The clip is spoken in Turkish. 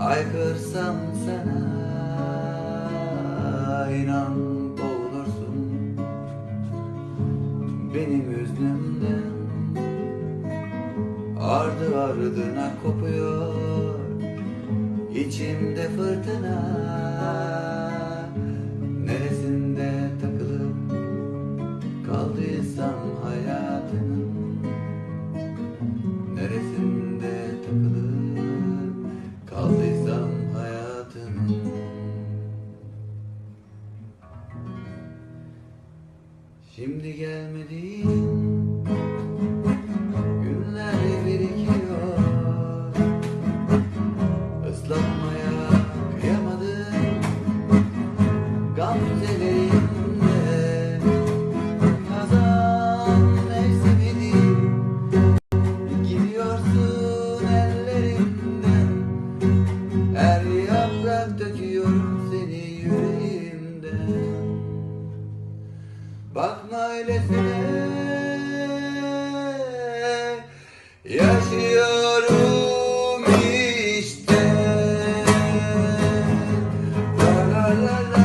Haykırsam sana inan boğulursun. Benim hüznümden Ardı ardına kopuyor. İçimde fırtına Neresinde takılıp kaldıysam hayatının Şimdi gelmediğin Bakma öylesine Yaşıyorum işte. La la la la.